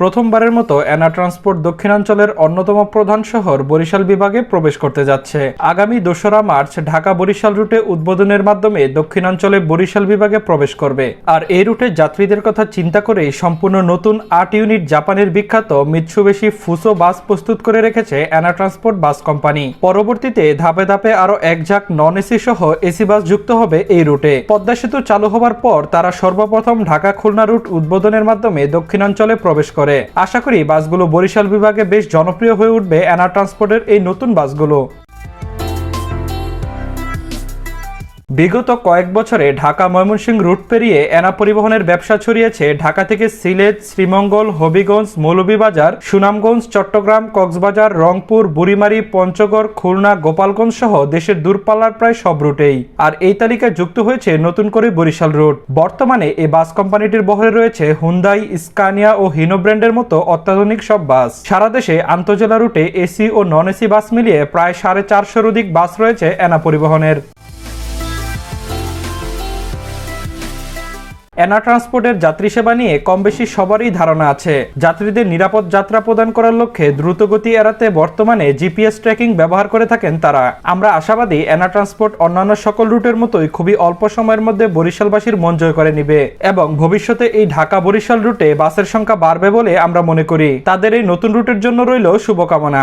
প্রথমবারের মতো এনা ট্রান্সপোর্ট দক্ষিণাঞ্চলের অন্যতম প্রধান শহর বরিশাল বিভাগে প্রবেশ করতে যাচ্ছে। আগামী দোসরা মার্চ ঢাকা বরিশাল রুটে উদ্বোধনের মাধ্যমে দক্ষিণাঞ্চলে বরিশাল বিভাগে প্রবেশ করবে। আর এই রুটে যাত্রীদের কথা চিন্তা করেই সম্পূর্ণ নতুন আট ইউনিট জাপানের বিখ্যাত মিৎসুবেশি ফুসো বাস প্রস্তুত করে রেখেছে এনা ট্রান্সপোর্ট বাস কোম্পানি। পরবর্তীতে ধাপে ধাপে আরও এক ঝাঁক নন এসি সহ এসি বাস যুক্ত হবে এই রুটে। পদ্মা সেতু চালু হবার পর তারা সর্বপ্রথম ঢাকা খুলনা রুট উদ্বোধনের মাধ্যমে দক্ষিণাঞ্চলে প্রবেশ করে। আশা করি বাসগুলো বরিশাল বিভাগে বেশ জনপ্রিয় হয়ে উঠবে অ্যানা ট্রান্সপোর্টের এই নতুন বাসগুলো। বিগত কয়েক বছরে ঢাকা ময়মনসিংহ রুট পেরিয়ে এনা পরিবহনের ব্যবসা ছড়িয়েছে। ঢাকা থেকে সিলেট, শ্রীমঙ্গল, হবিগঞ্জ, মৌলভীবাজার, সুনামগঞ্জ, চট্টগ্রাম, কক্সবাজার, রংপুর, বুড়িমারি, পঞ্চগড়, খুলনা, গোপালগঞ্জ সহ দেশের দূরপাল্লার প্রায় সব রুটেই। আর এই তালিকায় যুক্ত হয়েছে নতুন করে বরিশাল রুট। বর্তমানে এই বাস কোম্পানিটির বহরে রয়েছে হুন্দাই স্কানিয়া ও হিনো ব্র্যান্ডের মতো অত্যাধুনিক সব বাস। সারা দেশে আন্তজেলা রুটে এসি ও নন এসি বাস মিলিয়ে প্রায় সাড়ে চারশোর অধিক বাস রয়েছে এনা পরিবহনের। এনা ট্রান্সপোর্টের যাত্রী সেবা নিয়ে কম বেশি সবারই ধারণা আছে। যাত্রীদের নিরাপদ যাত্রা প্রদান করার লক্ষ্যে দ্রুতগতি এড়াতে বর্তমানে জিপিএস ট্র্যাকিং ব্যবহার করে থাকেন তারা। আমরা আশাবাদী এনা ট্রান্সপোর্ট অন্যান্য সকল রুটের মতোই খুবই অল্প সময়ের মধ্যে বরিশালবাসীর মন জয় করে নিবে এবং ভবিষ্যতে এই ঢাকা বরিশাল রুটে বাসের সংখ্যা বাড়বে বলে আমরা মনে করি। তাদের এই নতুন রুটের জন্য রইল শুভকামনা।